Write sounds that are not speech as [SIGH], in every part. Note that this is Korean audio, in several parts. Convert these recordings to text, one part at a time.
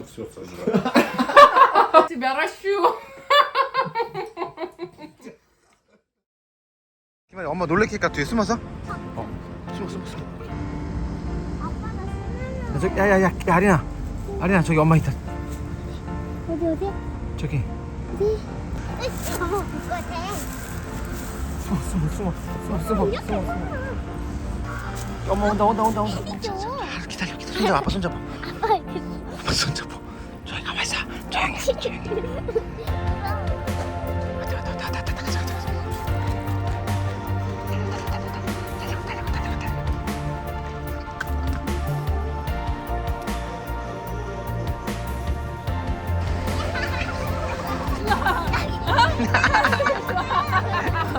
너무 지겹어 이거. [LAUGHS] 멸하슈. 희발 엄마 놀래킬까? 뒤에 숨어서? 어 숨어 숨어 숨어. 아빠 나 신나면 저기 야야야 야, 아리나 아리나 저기 엄마 있다. 어디 어디? 저기. 어디 으쌰 이거지 숨어 숨어 숨어 숨어 숨어 숨어. 숨어 엄마 온다 온다 온다 온다. 기다려 기다려. 손잡아 아빠 손잡아. 아빠 이렇게 손잡아 조용히 가만히 있어. 조용히 왔다 왔다 왔다 왔다 왔다 가자 가자 가자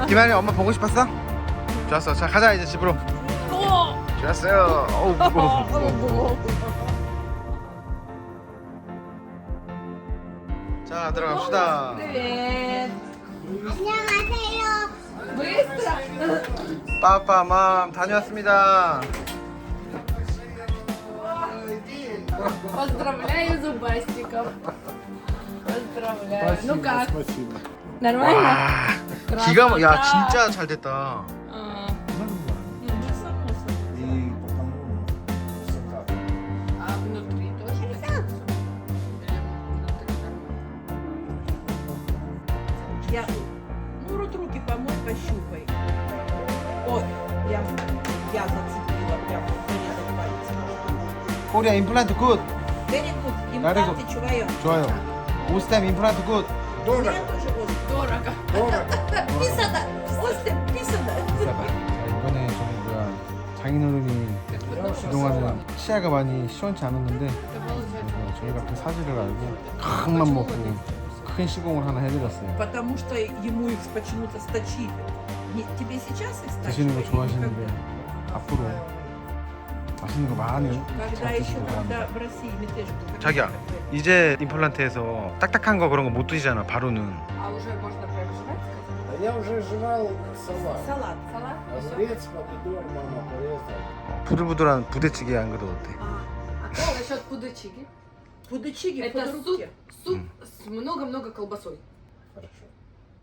김한이 엄마 보고 싶었어? 좋았어. 자 가자 이제 집으로. 좋았어요. 어우 무거워. [LAUGHS] 무거워 자 들어갑시다 Привет. 안녕하세요. Быстро. 빠빠맘 다녀왔습니다 Поздравляю, Зубастиков. Поздравляю. Ну как? Спасибо. Нормально? 와 기가 막- 야 Красота. 진짜 잘 됐다 코리아 임플란트 굿 Very good. Very Импланты 좋아요. 좋아요 오스템 임플란트 굿 Дорого. Меня тоже вот. Дорого. Дорого. Писано. Остеп писано. 자, 이번에 저희 뭐야 장인어른이 그동안은 치아가 많이 시원치 않았는데 Это получается. 그래서 저희가 그 사실을 알고 큰맘 먹고 큰 시공을 하나 해드렸어요 Потому что ему их почему-то сточили. Не, тебе сейчас их 드시는 거 стачивали? 좋아하시는데 앞으로 맛있는 거 많이 Когда 잘 еще 드시고 когда в России метежку. 자기야 이제 임플란트에서 딱딱한 거 그런 거 못 드시잖아 바로는 А уже можно прям жрать? А я уже жрал салат. Салат. Салат? Огурец, помидор, мама порезала. 부들부들한 부대찌개 안 그래도 어때? А, Насчет пудычиги. пудычиги Это под суп, руки. суп с много-много колбасой.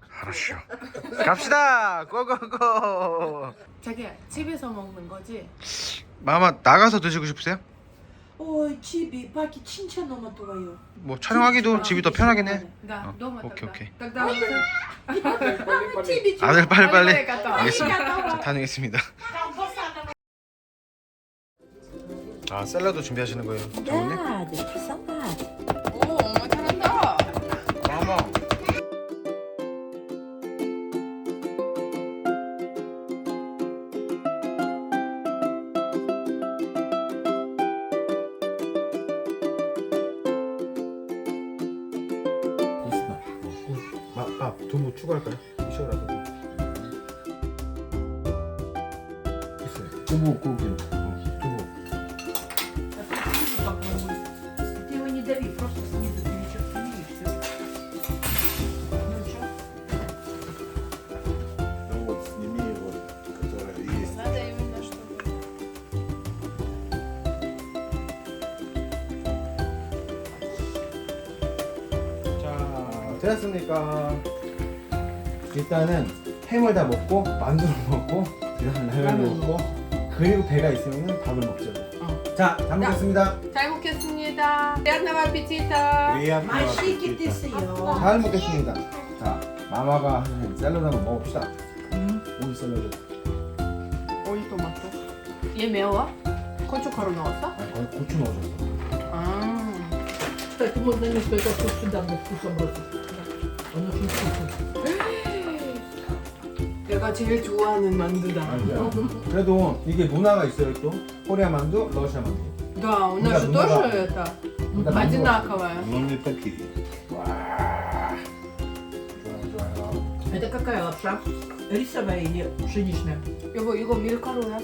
Хорошо. 알았쇼 갑시다 고고고 자기야, 집에서 먹는 거지? 마마 나가서 드시고 싶으세요? Ой, Чиби, паки чинча нома твою. 뭐 촬영하기도 집이 더 편하긴 해 Да, 어, дома 오케이, тогда. 오케이. Тогда вот это- Чиби, 아들 빨리빨리 빨리 갔다 와. 알겠습니다 빨리 자 다녀오겠습니다 아 샐러드 준비하시는 거예요 장모님? Да, дочка, салат. 아, 두부 추가할까요? 이셔라도 Вкусно. Кубу купим. 두부 Ты его не дави, просто снизу перечеркни и все. Ну что? Ну вот, сними его, которая есть. Надо именно чтобы... 자 됐습니까? 일단은 햄을 다 먹고 만두를 [LAUGHS] 먹고 그다음 라면을 네. 먹고 그리고 배가 있으면 밥을 먹죠. 어. 자, 잘 먹겠습니다. 잘 먹겠습니다. 대한나마 피치타. 맛있게 드세요. 잘 먹겠습니다. 자, 마마가 하는 샐러드 한번 먹읍시다. 음. 오이 샐러드. 오이 토마토. 얘 매워? 고춧가루 넣었어? 아니, 거기 고추 넣어줬어. 아. 그때 부모님이 배가 고추 담고 구워 먹었어. 오늘 김치. 내가 제일 좋아하는 만두다. 아니야 그래도 이게 문화가 있어요 또 코리아 만두, 러시아 만두 Да, у Да, нас же ну тоже да. это 그러니까 만두가 одинаковое. Но не такие. 와 좋아요 좋아요 Это какая лапша? Рисовая или пшеничная? 이거 이거 밀가루야?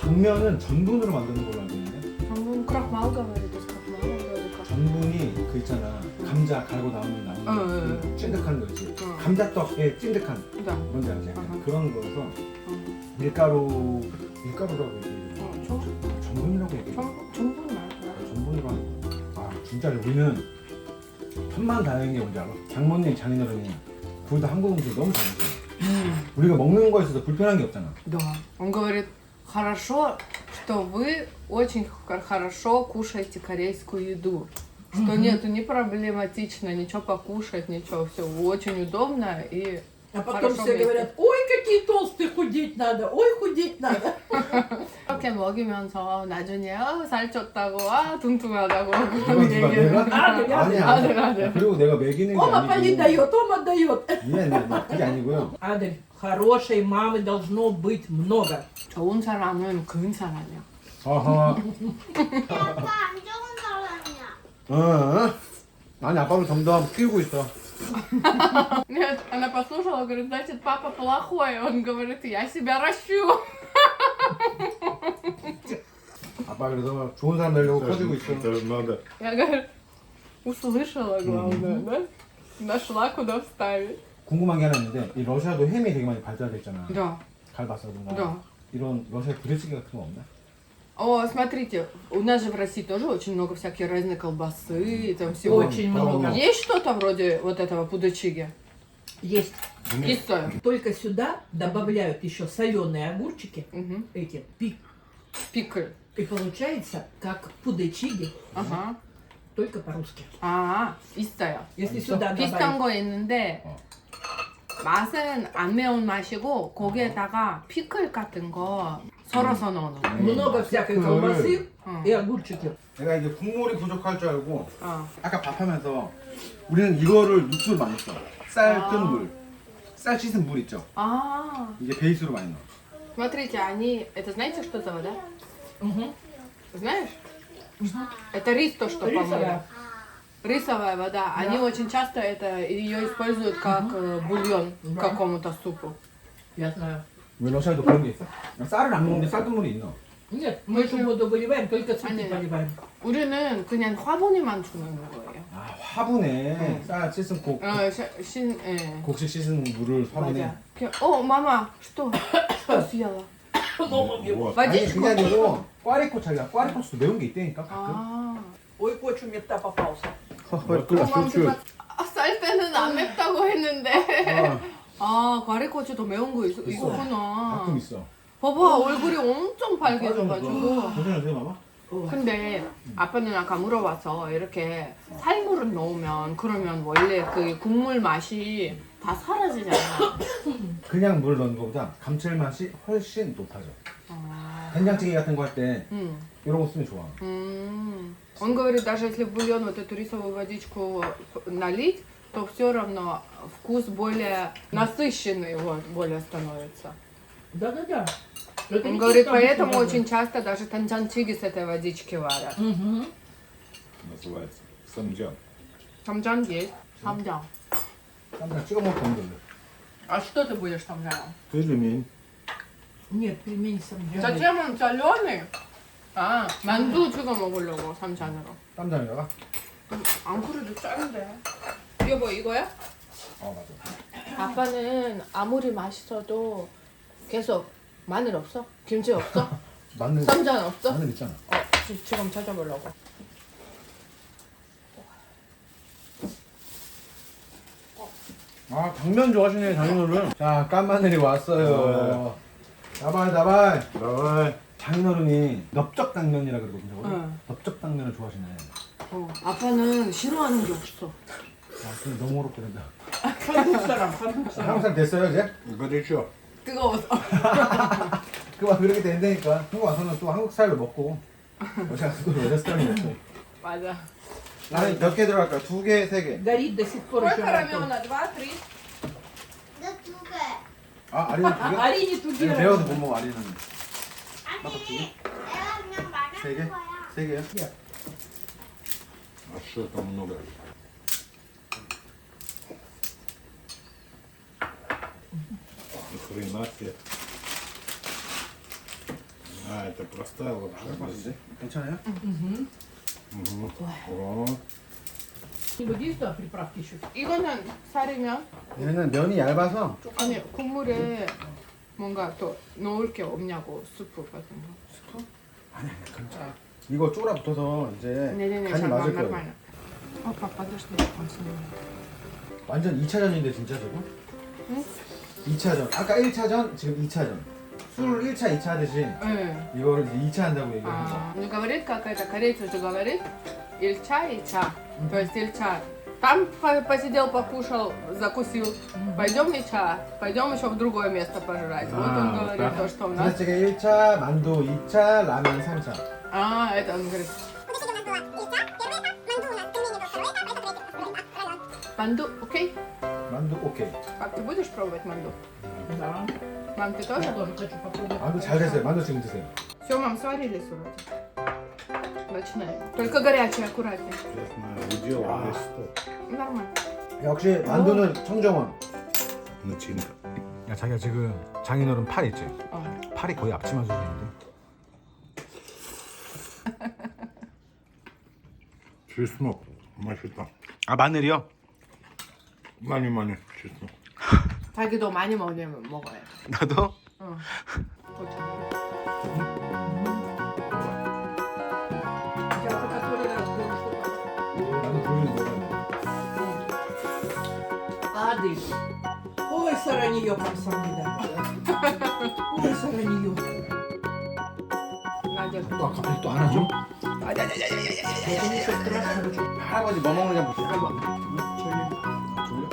당면은 전분으로 만드는 걸로 알고 있는데 전분 크락마우 говорит, из крахмала вроде как. 전분이 그 있잖아 감자 갈고 나오는 나오는 응, 응, 그 찐득한 거 있지 응. 감자떡에 찐득한 Да. 뭔지 알지? 약간 응. 그런 거여서 응. 밀가루 밀가루라고 얘기해 어, 전, 전분이라고 얘기해 전, 전분 말고. 전분이라고 하는 거. 아 진짜 진짜로 우리는 천만 다행인 게 뭔지 알아? 장모님, 장인어른이 둘 다 한국 음식 너무 잘 먹어요. 우리가 먹는 거에 있어서 불편한 게 없잖아. Да. Он говорит, хорошо, что вы очень х- хорошо кушаете корейскую еду. Что нету не проблематично, ничего покушать, ничего, все очень удобно и А потом Хорошо все вместе. говорят, ой, какие толстые, худеть надо, ой, худеть надо. 이렇게 먹이면서 나중에 아, 살쪘다고 아 뚱뚱하다고 누가 그런 누가 얘기를 내가? 아들, 아니야. 아들, 아들, 아들. 야, 그리고 내가 먹이는 게 Ома не 아니고. дает, Ома дает. 아니 아니 아니 그게 아니고요. Адель, хорошей мамы должно быть много. 좋은 사람은 그은 사람이야. 아하. [LAUGHS] 아빠 안 좋은 사람이야. 어. 아니 아빠를 점점 키우고 있어. Нет, она послушала, говорит, значит, папа плохой. Он говорит, я себя ращу. 아빠 그래서 좋은 사람 되려고 커지고 있어. Это надо. Я говорю, услышала, главное, да? Нашла, куда вставить. 궁금한 게 하나 있는데 이 러시아도 햄이 되게 많이 발달됐잖아. Да, 갈바사든가. да. 이런 러시아 부대찌개 같은 거 없나? О, смотрите, у нас же в России тоже очень много всяких разной колбасы, и там всего. Очень много. Есть что-то вроде вот этого пудочиги? Есть. Кисою. Только сюда добавляют еще соленые огурчики, Угу. эти, пик. Пикаль. И получается, как пудечиги, Ага. только по-русски. 아, 있어요. Если 있어? сюда 비슷한 добавить. 거 있는데 어. 맛은 안 매운 맛이고 거기에다가 피클 같은 거 썰어서 넣는 거. Много всякой 그- колбасы 어. и огурчики. 내가 이제 국물이 부족할 줄 알고 어. 아까 밥하면서 우리는 이거를 육수를 많이 써. 쌀 아. 뜬 물. 쌀 씻은 물 있죠? А, 이게 베이스로 많이 넣어. смотрите, они, это знаете что за вода? Мгм. Знаешь? Это рис то, что помыли. Рисовая. Рисовая вода. Они очень часто это ее используют как э, бульон к Да. какому-то супу. Я знаю. 왜 러시아도 그런 게 있어? 쌀을 안 먹는데 쌀뜨물이 있나? Нет, мы эту воду выливаем, только цветы Они- поливаем. 우리는 그냥 화분이만 주는 거예요. 아 화분에 쌀 씻은 곡 어, 시- 신, 예. 곡식 씻은 물을 화분에. 맞아. 그- 어, мама, что? Что съела? Вот. 아니 Водичку? 그게 아니고 꽈리코 자기가 꽈리코스도 매운 게 있다니까 가끔. 아. Ой, почему метта попался. 헐 어, 맘 아, 쌀 때는 안 맵다고 했는데. 아, 과리코치 더 매운 거 있, 있어. 있구나. 가끔 있어. 봐봐, 얼굴이 엄청 빨개져가지고. 괜찮으세요 마마? 근데 아빠는 아까 물어봐서 이렇게 살물을 넣으면 그러면 원래 그 국물 맛이 다 사라지잖아. [COUGHS] 그냥 물 넣는 것보다 감칠맛이 훨씬 높아져. 아, 된장찌개 같은 거 할 때 음, 이런 거 쓰면 좋아. 음. Он говорит, даже если в бульон вот эту рисовую водичку налить, то все равно вкус более насыщенный вот, более становится. Да-да-да. Это Он не говорит, чисто поэтому обычная очень часто даже танчанчиги с этой водички варят. вода. Мгм. Называется. Самджан. Самджан есть. Самджан. 쌈장 찍어 먹으면 되는데. А что ты будешь самджаном? 그러면 Нет, пельмени сам зачем он соленый? 아, 만두 찍어 먹으려고 삼잔으로. 쌈장에다가 안 그래도 짠데. 여보 뭐 이거야? 어 맞아. 아빠는 아무리 맛있어도 계속 마늘 없어? 김치 없어? [LAUGHS] 마늘 쌈장 없어? 마늘 있잖아. 어, 지, 지금 찾아보려고. 아 당면 좋아하시네 장인어른. 자 깐마늘이 왔어요. 나발 나발. 나발. 장인어른이 넓적 당면이라 그러거든요. 응. 넓적 당면을 좋아하시네. 어, 아빠는 싫어하는 게 없어. 아 근데 너무 어렵게 된다. 한국 사람, 한국 사람. 한국 사람 됐어요 이제? Горячо. 뜨거워서. [LAUGHS] 그만 그렇게 된다니까. 한국 와서는 또 한국 스타일로 먹고. 여자 또 여자 스타일로 먹고. 맞아. 나는 몇 개 들어갈까? 두 개, 세 개. Горит до сих пор еще. Сколько мотор. рамена? Два, три? 너두 개. 아 아리는 두 개? А, Арине туди. 아니, 배워서 못 먹어 아리는. 아니, 내가 그냥 말하는 세 개? 거야. 세 개요? А что там много? Ни хрена себе. А, это простая лапша. 맛있지? 괜찮아요? Мгм. Угу. О, Нибудь есть туда приправки еще? 이거는 살이면? 얘는 면이 얇아서 아니, 국물에 뭔가 또 넣을 게 없냐고, 스프 같은 거. 아니 아니 괜찮아. 이거 쪼라 붙어서 이제 네네네, 간이 잠깐, 맞을 거예요. 잠깐만요. Папа, подожди, он снимает. 완전 2차전인데 진짜 저거? 응? 2차전. 아까 1차전, 지금 2차전. 술 1차, 2차 하듯이 Э. 이거를 이제 2차 한다고 얘기하는 거. А, ну, говорит, как это корейцы же говорит, ильча и ча. То есть ильча. Там по- посидел, покушал, закусил. Пойдем ильча, пойдем еще в другое место пожрать. Вот он А, говорит так. то, что у нас. 부대찌개 1차, 만두 2차, 라면 3차. А, это он говорит. Манду, окей? 만두 오케이. Пап, ты будешь пробовать манду? Да. Мам, ты Я тоже? тоже хочу попробовать. 만두 잘 됐어요. 만두 지금 드세요. Все, мам, сварились вроде. Начинаем. Только горячий, аккуратнее. Честно, удел весь стол. Нормально. 역시 만두는 청정원. Начинка. 야 자기가 지금 장인어른 팔 있지? О. 팔이 거의 앞치마 수준인데. Чеснок. 맛있다. 아 마늘이요? 많이 많이 됐어. 자기도 많이 먹으면 먹어요. 나도? 응. 아들 오 사랑이요 감사합니다 오 사랑이요 나 갑자기 또 안아줘? 아야야야야야야야야야 할아버지 뭐 먹느냐 보세요 할아버지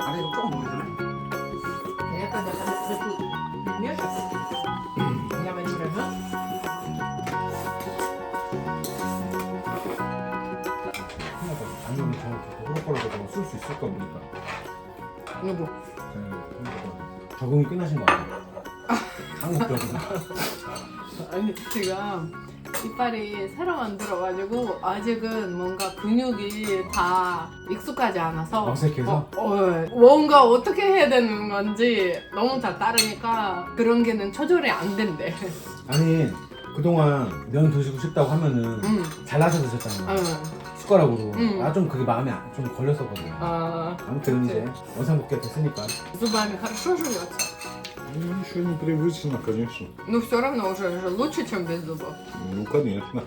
아래 이거 조금 먹으면 네, 약간 약간 그래도 밀면? 그냥 싫으면 쓸수 있을까 모르니까. 여보 적응이 끝나신 거 같아요. 아. 한국 아니 제가 이빨이 새로 만들어가지고 아직은 뭔가 근육이 다 익숙하지 않아서 어색해서? 어, 어, 뭔가 어떻게 해야 되는 건지 너무 다 다르니까 그런 게는 조절이 안 된대. 아니 그동안 면 드시고 싶다고 하면은 응. 잘라서 드셨잖아요. 응. 숟가락으로. 응. 나 좀 그게 마음에 안- 좀 걸렸었거든요. 아, 아무튼 이제 원상복귀 됐으니까. зубами хорошо живется. Ну, еще непривычно, конечно. Но все равно уже, уже лучше, чем без зубов. Ну, конечно.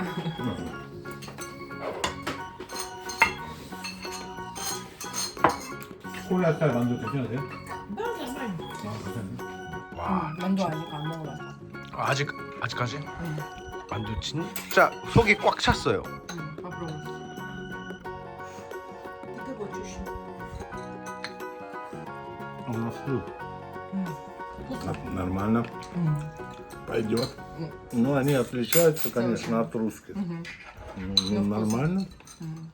콜라살 만두 드셔도 돼요? Да, нормально. 아 괜찮네. 와 만두 아직 안 먹어봤어. 아직 아직까지 응. 만두 진짜 속이 꽉 찼어요. 응, попробуй. Ты вот чуть У нас тут Вкусно. нормально 응. пойдет. М. Ну, они отличаются, конечно, от русских. 응. Ну, Ну, ну, нормально. 응.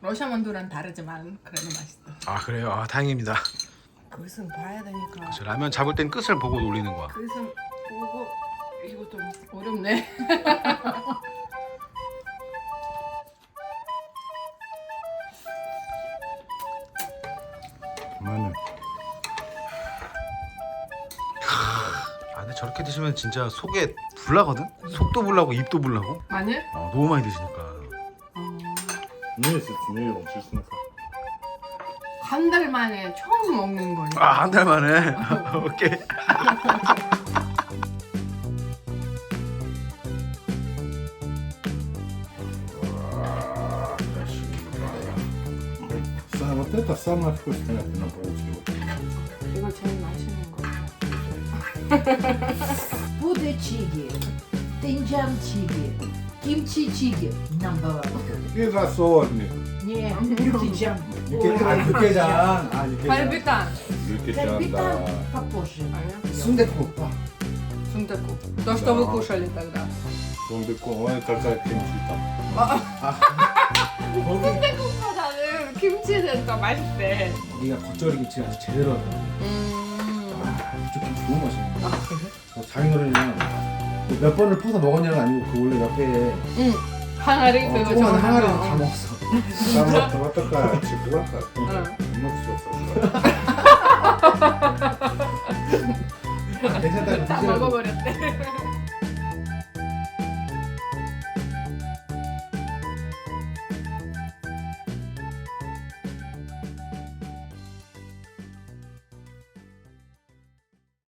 러시아 만두랑 다르지만 그래도 맛있어. 아 그래요. 아 다행입니다. 그것은 봐야 되니까. 저 라면 잡을 땐 끝을 보고 놀리는 거야. 그래서 보고 이거 좀 어렵네. [LAUGHS] 드시면 진짜 속에 불나거든. 속도 불나고 입도 불나고. 마늘? 어, 너무 많이 드시니까. 어, Месяц не ел чеснока. 한 달 만에 처음 먹는 거니까. 아 한 달 만에. [LAUGHS] 오케이. Са- Вот это самое вкусное на получилось. 이거 제일 맛있는 거. Пудечиги, тенджанчиги, кимчичиги. Number one. И рассольник. Не, юкиджан. 육개 아 육개장. 아 육개장. 갈비탕. Юкичан, Капитан да. попозже. 아니야? 순대국. 아, 순대국. То, что вы Да. кушали тогда. Сундуком. Ой, какая kimchi там. 거기 순대국보다는 김치는 더 맛있대. 여기가 겉절이 김치가 아주 제대로 하더라 무조건 좋은 맛입니다. 아, 그래? 어, 장인어른이랑 몇 번을 퍼서 먹었냐가 아니고 그 원래 옆에 응. 항아리 어, 그거 조그만 항아리 다 먹었어. 쌈밥 토마토가 지구가 못 먹을 수 없어. 아, 괜찮다. 아, 다 먹어버렸대.